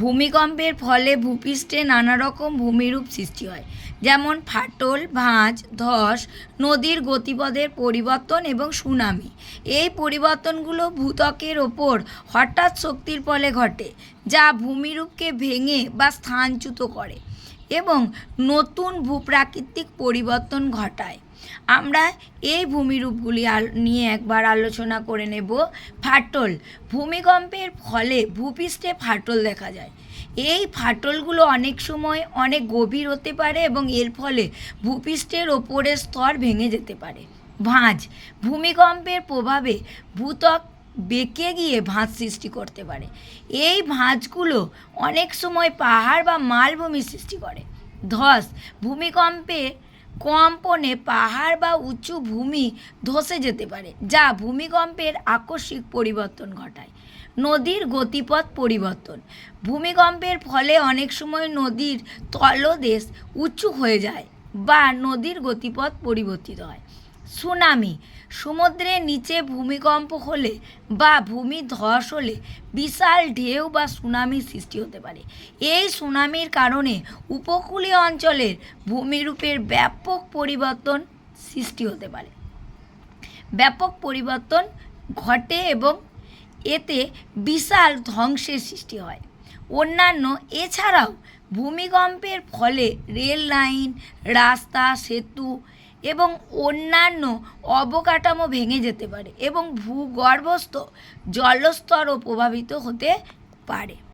ভূমিকম্পের ফলে ভূপৃষ্ঠে নানা রকম ভূমিরূপ সৃষ্টি হয়, যেমন ফাটল, ভাঁজ, ধস, নদীর গতিপথের পরিবর্তন এবং সুনামি। এই পরিবর্তনগুলো ভূতকের ওপর হঠাৎ শক্তির ফলে ঘটে, যা ভূমিরূপকে ভেঙে বা স্থানচ্যুত করে। নতুন ভূপ্রাকৃতিক পরিবর্তন ঘটায়। আমরা এই ভূমিরূপগুলি নিয়ে একবার আলোচনা করে নেব। ফাটল, ভূমিকম্পের ফলে ভূপৃষ্ঠে ফাটল দেখা যায়। এই ফাটলগুলো অনেক সময় অনেক গভীর হতে পারে এবং এর ফলে ভূপৃষ্ঠের ওপরের স্তর ভেঙে যেতে পারে। ভাঁজ, ভূমিকম্পের প্রভাবে ভূত্বক বেঁকে গিয়ে ভাঁজ সৃষ্টি করতে পারে। এই ভাঁজগুলো অনেক সময় পাহাড় বা মালভূমি সৃষ্টি করে। ধস, ভূমিকম্পে কম্পনে পাহাড় বা উঁচু ভূমি ধসে যেতে পারে, যা ভূমিকম্পের আকস্মিক পরিবর্তন ঘটায়। নদীর গতিপথ পরিবর্তন। ভূমিকম্পের ফলে অনেক সময় নদীর তলদেশ উঁচু হয়ে যায় বা নদীর গতিপথ পরিবর্তিত হয়। সুনামি। সমুদ্রের নিচে ভূমিকম্প হলে বা ভূমি ধস হলে বিশাল ঢেউ বা সুনামির সৃষ্টি হতে পারে। এই সুনামির কারণে উপকূলীয় অঞ্চলের ভূমিরূপের ব্যাপক পরিবর্তন সৃষ্টি হতে পারে। ব্যাপক পরিবর্তন ঘটে এবং এতে বিশাল ধ্বংসের সৃষ্টি হয়। অন্যান্য এছাড়াও ভূমিকম্পের ফলে রেল লাইন রাস্তা, সেতু এবং অন্যান্য অবকাঠামো ভেঙে যেতে পারে এবং ভূগর্ভস্থ জলস্তরও প্রভাবিত হতে পারে।